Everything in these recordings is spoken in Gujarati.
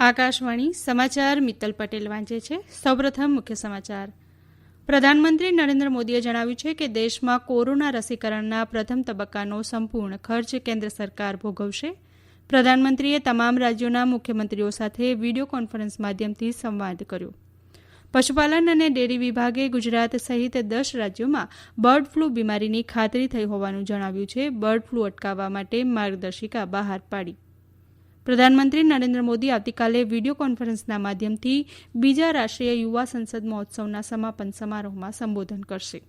આકાશવાણી સમાચાર મિત્તલ પટેલ વાંચે છે. સૌપ્રથમ મુખ્ય સમાચાર. પ્રધાનમંત્રી નરેન્દ્ર મોદીએ જણાવ્યું છે કે દેશમાં કોરોના રસીકરણના પ્રથમ તબક્કાનો સંપૂર્ણ ખર્ચ કેન્દ્ર સરકાર ભોગવશે. પ્રધાનમંત્રીએ તમામ રાજ્યોના મુખ્યમંત્રીઓ સાથે વીડિયો કોન્ફરન્સ માધ્યમથી સંવાદ કર્યો. પશુપાલન અને ડેરી વિભાગે ગુજરાત સહિત દસ રાજ્યોમાં બર્ડ ફ્લૂ બીમારીની ખાતરી થઈ હોવાનું જણાવ્યું છે. બર્ડ ફ્લૂ અટકાવવા માટે માર્ગદર્શિકા બહાર પાડી. પ્રધાનમંત્રી નરેન્દ્ર મોદી આવતીકાલે વીડિયો કોન્ફરન્સના માધ્યમથી બીજા રાષ્ટ્રીય યુવા સંસદ મહોત્સવના સમાપન સમારોહમાં સંબોધન કરશે.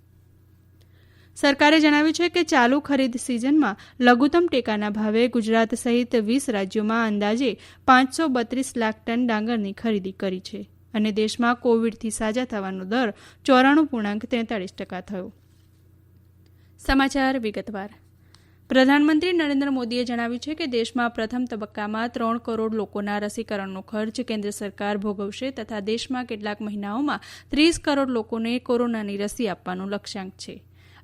સરકારે જણાવ્યું છે કે ચાલુ ખરીદ સિઝનમાં લઘુત્તમ ટેકાના ભાવે ગુજરાત સહિત વીસ રાજ્યોમાં અંદાજે પાંચસો બત્રીસ લાખ ટન ડાંગરની ખરીદી કરી છે અને દેશમાં કોવિડથી સાજા થવાનો દર ચોરાણું પૂર્ણાંક તેતાળીસ ટકા થયો. સમાચાર વિગતવાર. પ્રધાનમંત્રી નરેન્દ્ર મોદીએ જણાવ્યું છે કે દેશમાં પ્રથમ તબક્કામાં ત્રણ કરોડ લોકોના રસીકરણનો ખર્ચ કેન્દ્ર સરકાર ભોગવશે તથા દેશમાં કેટલાક મહિનાઓમાં ત્રીસ કરોડ લોકોને કોરોનાની રસી આપવાનું લક્ષ્યાંક છે.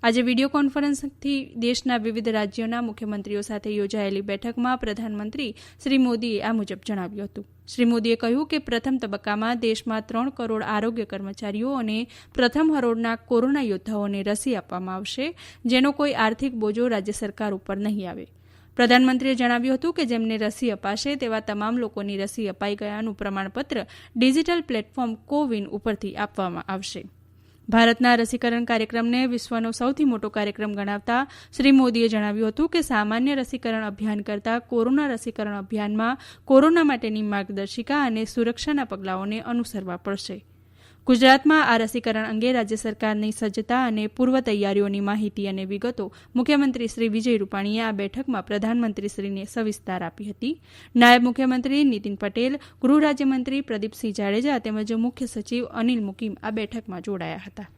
આજે વીડિયો કોન્ફરન્સથી દેશના વિવિધ રાજ્યોના મુખ્યમંત્રીઓ સાથે યોજાયેલી બેઠકમાં પ્રધાનમંત્રી શ્રી મોદીએ આ મુજબ જણાવ્યું હતું. શ્રી મોદીએ કહ્યું કે પ્રથમ તબક્કામાં દેશમાં ત્રણ કરોડ આરોગ્ય કર્મચારીઓ અને પ્રથમ હરોળના કોરોના યોદ્ધાઓને રસી આપવામાં આવશે, જેનો કોઈ આર્થિક બોજો રાજ્ય સરકાર ઉપર નહીં આવે. પ્રધાનમંત્રીએ જણાવ્યું હતું કે જેમને રસી અપાશે તેવા તમામ લોકોની રસી અપાઈ ગયાનું પ્રમાણપત્ર ડિજિટલ પ્લેટફોર્મ કોવિન ઉપરથી આપવામાં આવશે. ભારતના રસીકરણ કાર્યક્રમને વિશ્વનો સૌથી મોટો કાર્યક્રમ ગણાવતા શ્રી મોદીએ જણાવ્યું હતું કે સામાન્ય રસીકરણ અભિયાન કરતાં કોરોના રસીકરણ અભિયાનમાં કોરોના માટેની માર્ગદર્શિકા અને સુરક્ષાના પગલાઓને અનુસરવા પડશે. ગુજરાતમાં આ રસીકરણ અંગે રાજ્ય સરકારની સજ્જતા અને પૂર્વ તૈયારીઓની માહિતી અને વિગતો મુખ્યમંત્રી શ્રી વિજય રૂપાણીએ આ બેઠકમાં પ્રધાનમંત્રીશ્રીને સવિસ્તાર આપી હતી. નાયબ મુખ્યમંત્રી નીતિન પટેલ, ગૃહ રાજ્યમંત્રી પ્રદીપસિંહ જાડેજા તેમજ મુખ્ય સચિવ અનિલ મુકીમ આ બેઠકમાં જોડાયા હતા.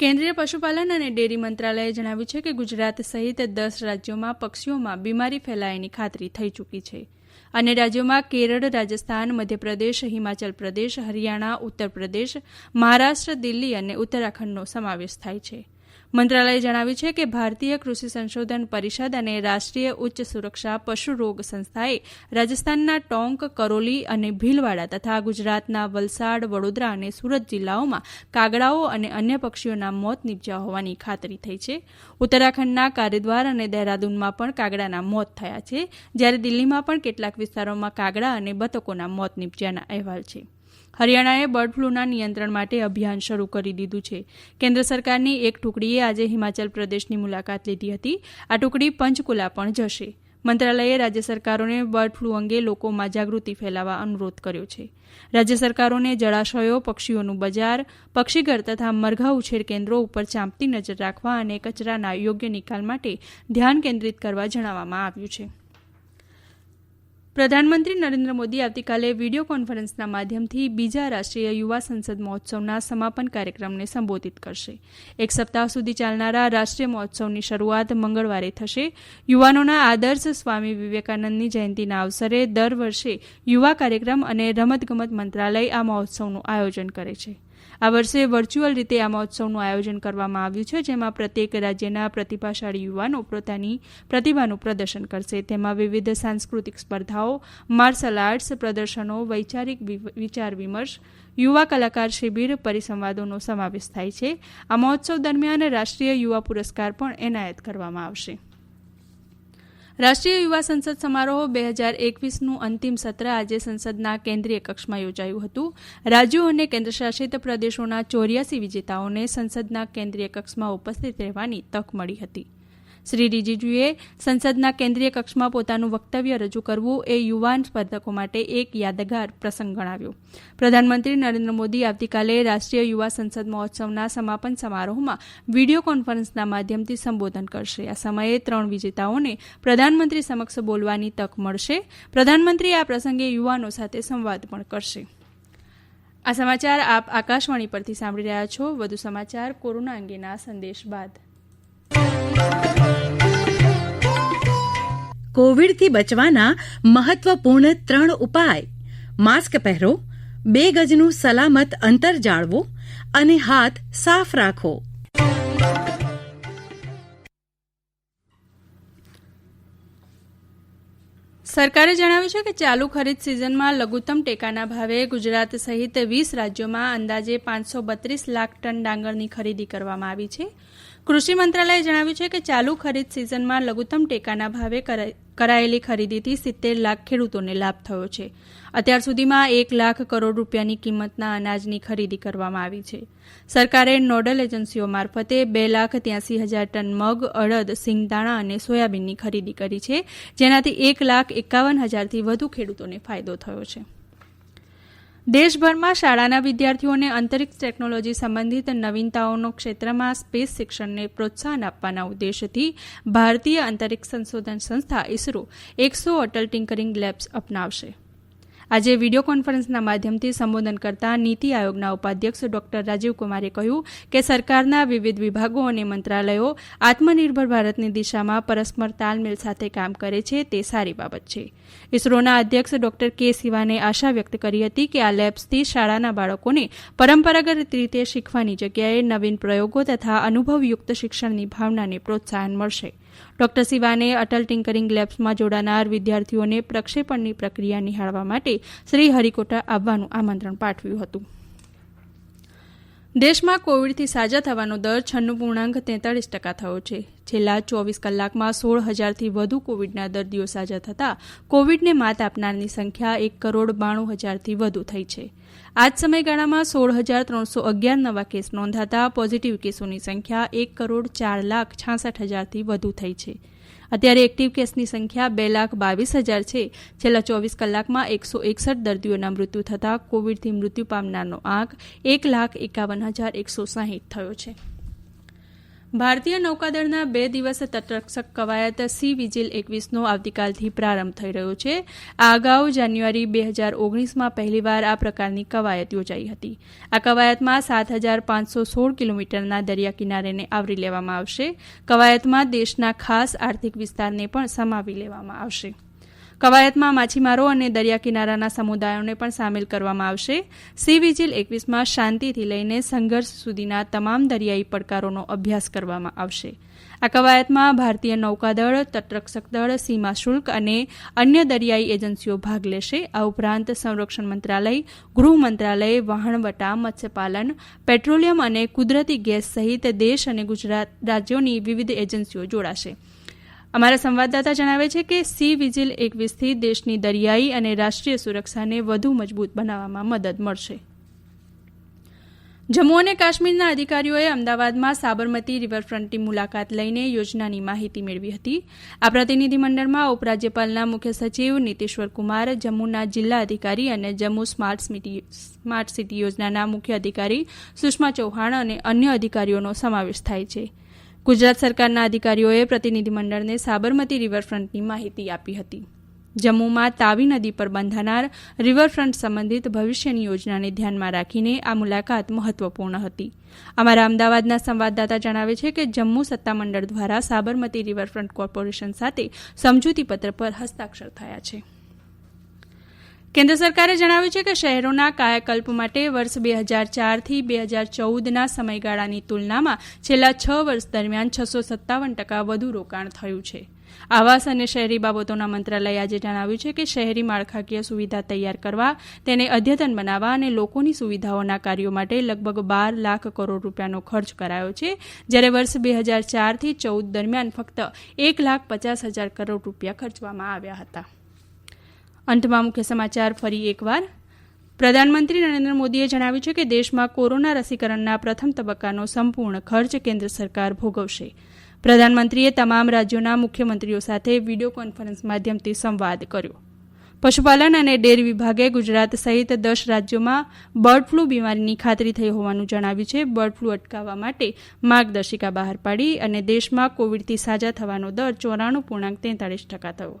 કેન્દ્રીય પશુપાલન અને ડેરી મંત્રાલયે જણાવ્યું છે કે ગુજરાત સહિત દસ રાજ્યોમાં પક્ષીઓમાં બીમારી ફેલાયાની ખાતરી થઈ ચૂકી છે. અન્ય રાજ્યોમાં કેરળ, રાજસ્થાન, મધ્યપ્રદેશ, હિમાચલ પ્રદેશ, હરિયાણા, ઉત્તર પ્રદેશ, મહારાષ્ટ્ર, દિલ્હી અને ઉત્તરાખંડનો સમાવેશ થાય છે. મંત્રાલયે જણાવ્યું છે કે ભારતીય કૃષિ સંશોધન પરિષદ અને રાષ્ટ્રીય ઉચ્ચ સુરક્ષા પશુ રોગ સંસ્થાએ રાજસ્થાનના ટોંક, કરોલી અને ભીલવાડા તથા ગુજરાતના વલસાડ, વડોદરા અને સુરત જિલ્લાઓમાં કાગડાઓ અને અન્ય પક્ષીઓના મોત નીપજ્યા હોવાની ખાતરી થઈ છે. ઉત્તરાખંડના કારેદ્વાર અને દહેરાદૂનમાં પણ કાગડાના મોત થયા છે, જ્યારે દિલ્હીમાં પણ કેટલાક વિસ્તારોમાં કાગડા અને બતકોના મોત નીપજ્યાના અહેવાલ છે. હરિયાણાએ બર્ડ ફ્લૂના નિયંત્રણ માટે અભિયાન શરૂ કરી દીધું છે. કેન્દ્ર સરકારની એક ટુકડીએ આજે હિમાચલ પ્રદેશની મુલાકાત લીધી હતી. આ ટુકડી પંચકુલા પણ જશે. મંત્રાલયે રાજ્ય સરકારોને બર્ડ ફ્લૂ અંગે લોકોમાં જાગૃતિ ફેલાવવા અનુરોધ કર્યો છે. રાજ્ય સરકારોને જળાશયો, પક્ષીઓનું બજાર, પક્ષીઘર તથા મરઘા ઉછેર કેન્દ્રો ઉપર ચાંપતી નજર રાખવા અને કચરાના યોગ્ય નિકાલ માટે ધ્યાન કેન્દ્રિત કરવા જણાવવામાં આવ્યું છે. પ્રધાનમંત્રી નરેન્દ્ર મોદી આવતીકાલે વીડિયો કોન્ફરન્સના માધ્યમથી બીજા રાષ્ટ્રીય યુવા સંસદ મહોત્સવના સમાપન કાર્યક્રમને સંબોધિત કરશે. એક સપ્તાહ સુધી ચાલનારા રાષ્ટ્રીય મહોત્સવની શરૂઆત મંગળવારે થશે. યુવાનોના આદર્શ સ્વામી વિવેકાનંદની જયંતિના અવસરે દર વર્ષે યુવા કાર્યક્રમ અને રમતગમત મંત્રાલય આ મહોત્સવનું આયોજન કરે છે. આ વર્ષે વર્ચ્યુઅલ રીતે આ મહોત્સવનું આયોજન કરવામાં આવ્યું છે, જેમાં પ્રત્યેક રાજ્યના પ્રતિભાશાળી યુવાનો પોતાની પ્રતિભાનું પ્રદર્શન કરશે. તેમાં વિવિધ સાંસ્કૃતિક સ્પર્ધાઓ માર્શલ આર્ટ્સ પ્રદર્શનો, વૈચારિક વિચાર વિમર્શ, યુવા કલાકાર શિબિર પરિસંવાદોનો સમાવેશ થાય છે. આ મહોત્સવ દરમિયાન રાષ્ટ્રીય યુવા પુરસ્કાર પણ એનાયત કરવામાં આવશે. રાષ્ટ્રીય યુવા સંસદ સમારોહ બે હજાર એકવીસનું અંતિમ સત્ર આજે સંસદના કેન્દ્રીય કક્ષમાં યોજાયું હતું. રાજ્યો અને કેન્દ્રશાસિત પ્રદેશોના ચોર્યાસી વિજેતાઓને સંસદના કેન્દ્રીય કક્ષમાં ઉપસ્થિત રહેવાની તક મળી હતી. શ્રી રીજીજુએ સંસદના કેન્દ્રીય કક્ષમાં પોતાનું વક્તવ્ય રજૂ કરવું એ યુવાન સ્પર્ધકો માટે એક યાદગાર પ્રસંગ ગણાવ્યો. પ્રધાનમંત્રી નરેન્દ્ર મોદી આવતીકાલે રાષ્ટ્રીય યુવા સંસદ મહોત્સવના સમાપન સમારોહમાં વીડિયો કોન્ફરન્સના માધ્યમથી સંબોધન કરશે. આ સમયે ત્રણ વિજેતાઓને પ્રધાનમંત્રી સમક્ષ બોલવાની તક મળશે. પ્રધાનમંત્રી આ પ્રસંગે યુવાનો સાથે સંવાદ પણ કરશે. આ સમાચાર આપ આકાશવાણી પરથી સાંભળી રહ્યા છો. વધુ સમાચાર કોરોના અંગેના સંદેશ બાદ. કોવિડથી બચવાના મહત્વપૂર્ણ ત્રણ ઉપાય. માસ્ક પહેરો, બે ગજનું સલામત અંતર જાળવો અને હાથ સાફ રાખો. સરકારે જણાવ્યું છે કે ચાલુ ખરીદ સિઝનમાં લઘુત્તમ ટેકાના ભાવે ગુજરાત સહિત વીસ રાજ્યોમાં અંદાજે પાંચસો બત્રીસ લાખ ટન ડાંગરની ખરીદી કરવામાં આવી છે. કૃષિ મંત્રાલયે જણાવ્યું છે કે ચાલુ ખરીદ સિઝનમાં લઘુત્તમ ટેકાના ભાવે કરાયેલી ખરીદીથી સિત્તેર લાખ ખેડૂતોને લાભ થયો છે. અત્યાર સુધીમાં એક લાખ કરોડ રૂપિયાની કિંમતના અનાજની ખરીદી કરવામાં આવી છે. સરકારે નોડલ એજન્સીઓ મારફતે બે લાખ ત્યાંસી હજાર ટન મગ, અડદ, સિંગદાણા અને સોયાબીનની ખરીદી કરી છે. જેનાથી એક લાખ એકાવન હજારથી વધુ ખેડૂતોને ફાયદો થયો છે. દેશભરમાં શાળાના વિદ્યાર્થીઓને અંતરિક્ષ ટેકનોલોજી સંબંધિત નવીનતાઓનો ક્ષેત્રમાં સ્પેસ શિક્ષણને પ્રોત્સાહન આપવાના ઉદ્દેશથી ભારતીય અંતરિક્ષ સંશોધન સંસ્થા ઇસરો એકસો અટલ ટિંકરિંગ લેબ્સ અપનાવશે. આજે વીડિયો કોન્ફરન્સના માધ્યમથી સંબોધન કરતા નીતિ આયોગના ઉપાધ્યક્ષ ડોક્ટર રાજીવકુમારે કહ્યું કે સરકારના વિવિધ વિભાગો અને મંત્રાલયો આત્મનિર્ભર ભારતની દિશામાં પરસ્પર તાલમેલ સાથે કામ કરે છે તે સારી બાબત છે. ઇસરોના અધ્યક્ષ ડોક્ટર કે સિવાને આશા વ્યક્ત કરી હતી કે આ લેબ્સથી શાળાના બાળકોને પરંપરાગત રીતે શીખવાની જગ્યાએ નવીન પ્રયોગો તથા અનુભવયુક્ત શિક્ષણની ભાવનાને પ્રોત્સાહન મળશે. ડોક્ટર સિવાને અટલ ટિંકરિંગ લેબ્સમાં જોડાનાર વિદ્યાર્થીઓને પ્રક્ષેપણની પ્રક્રિયા નિહાળવા માટે શ્રી હરિકોટા આવવાનું આમંત્રણ પાઠવ્યું હતું. દેશમાં કોવિડથી સાજા થવાનો દર છન્નું પૂર્ણાંક તેતાળીસ ટકા થયો છે. છેલ્લા ચોવીસ કલાકમાં સોળ હજારથી વધુ કોવિડના દર્દીઓ સાજા થતાં કોવિડને માત આપનારની સંખ્યા એક કરોડ બાણું હજારથી વધુ થઈ છે. આ જ સમયગાળામાં સોળ હજાર ત્રણસો અગિયાર નવા કેસ નોંધાતા પોઝિટિવ કેસોની સંખ્યા એક કરોડ ચાર લાખ છાસઠ હજારથી વધુ થઈ છે. અત્યારે એક્ટિવ કેસની સંખ્યા બે લાખ બાવીસ હજાર છે. છેલ્લા ચોવીસ કલાકમાં એકસો એકસઠ દર્દીઓના મૃત્યુ થતાં કોવિડથી મૃત્યુ પામનારનો આંક એક લાખ એકાવન હજાર એકસો સાહીઠ થયો છે. ભારતીય નૌકાદળના બે દિવસ તટરક્ષક કવાયત સી વિજિલ એકવીસનો આવતીકાલથી પ્રારંભ થઈ રહ્યો છે. આ અગાઉ જાન્યુઆરી બે હજાર ઓગણીસમાં પહેલીવાર આ પ્રકારની કવાયત યોજાઈ હતી. આ કવાયતમાં સાત હજાર પાંચસો સોળ કિલોમીટરના દરિયા કિનારેને આવરી લેવામાં આવશે. કવાયતમાં દેશના ખાસ આર્થિક વિસ્તારને પણ સમાવી લેવામાં આવશે. કવાયતમાં માછીમારો અને દરિયા કિનારાના સમુદાયોને પણ સામેલ કરવામાં આવશે. સી વિજિલ એકવીસમાં શાંતિથી લઈને સંઘર્ષ સુધીના તમામ દરિયાઈ પડકારોનો અભ્યાસ કરવામાં આવશે. આ કવાયતમાં ભારતીય નૌકાદળ, તટરક્ષક દળ, સીમા શુલ્ક અને અન્ય દરિયાઈ એજન્સીઓ ભાગ લેશે. આ ઉપરાંત સંરક્ષણ મંત્રાલય, ગૃહ મંત્રાલય વહાણવટા મત્સ્યપાલન, પેટ્રોલિયમ અને કુદરતી ગેસ સહિત દેશ અને ગુજરાત રાજ્યોની વિવિધ એજન્સીઓ જોડાશે. અમારા સંવાદદાતા જણાવે છે કે સી વિજિલ એકવીસથી દેશની દરિયાઈ અને રાષ્ટ્રીય સુરક્ષાને વધુ મજબૂત બનાવવામાં મદદ મળશે. જમ્મુ અને કાશ્મીરના અધિકારીઓએ અમદાવાદમાં સાબરમતી રિવરફ્રન્ટની મુલાકાત લઈને યોજનાની માહિતી મેળવી હતી. આ પ્રતિનિધિમંડળમાં ઉપરાજ્યપાલના મુખ્ય સચિવ નીતિશ્વર કુમાર, જમ્મુના જિલ્લા અધિકારી અને જમ્મુ સ્માર્ટ સ્માર્ટ સિટી યોજનાના મુખ્ય અધિકારી સુષ્મા ચૌહાણ અને અન્ય અધિકારીઓનો સમાવેશ થાય છે. ગુજરાત સરકારના અધિકારીઓએ પ્રતિનિધિમંડળને સાબરમતી રિવરફ્રન્ટની માહિતી આપી હતી. જમ્મુમાં તાવી નદી પર બંધાનાર રિવરફ્રન્ટ સંબંધિત ભવિષ્યની યોજનાને ધ્યાનમાં રાખીને આ મુલાકાત મહત્વપૂર્ણ હતી. અમારા અમદાવાદના સંવાદદાતા જણાવે છે કે જમ્મુ સત્તામંડળ દ્વારા સાબરમતી રિવરફ્રન્ટ કોર્પોરેશન સાથે સમજૂતીપત્ર પર હસ્તાક્ષર થયા છે. કેન્દ્ર સરકારે જણાવ્યું છે કે શહેરોના કાયાકલ્પ માટે વર્ષ બે હજાર ચારથી બે હજાર ચૌદના સમયગાળાની તુલનામાં છેલ્લા છ વર્ષ દરમિયાન છસો સત્તાવન ટકા વધુ રોકાણ થયું છે. આવાસ અને શહેરી બાબતોના મંત્રાલયે આજે જણાવ્યું છે કે શહેરી માળખાકીય સુવિધા તૈયાર કરવા, તેને અદ્યતન બનાવવા અને લોકોની સુવિધાઓના કાર્યો માટે લગભગ બાર લાખ કરોડ રૂપિયાનો ખર્ચ કરાયો છે. જ્યારે વર્ષ બે હજાર ચારથી ચૌદ દરમિયાન ફક્ત એક લાખ પચાસ હજાર કરોડ રૂપિયા ખર્ચવામાં આવ્યા હતા. અંતમાં મુખ્ય સમાચાર ફરી એકવાર. પ્રધાનમંત્રી નરેન્દ્ર મોદીએ જણાવ્યું છે કે દેશમાં કોરોના રસીકરણના પ્રથમ તબક્કાનો સંપૂર્ણ ખર્ચ કેન્દ્ર સરકાર ભોગવશે. પ્રધાનમંત્રીએ તમામ રાજ્યોના મુખ્યમંત્રીઓ સાથે વીડિયો કોન્ફરન્સ માધ્યમથી સંવાદ કર્યો. પશુપાલન અને ડેરી વિભાગે ગુજરાત સહિત દસ રાજ્યોમાં બર્ડ ફ્લૂ બીમારીની ખાતરી થઈ હોવાનું જણાવ્યું છે. બર્ડ ફ્લૂ અટકાવવા માટે માર્ગદર્શિકા બહાર પાડી અને દેશમાં કોવિડથી સાજા થવાનો દર ચોરાણું પૂર્ણાંક તેતાળીસ ટકા થયો.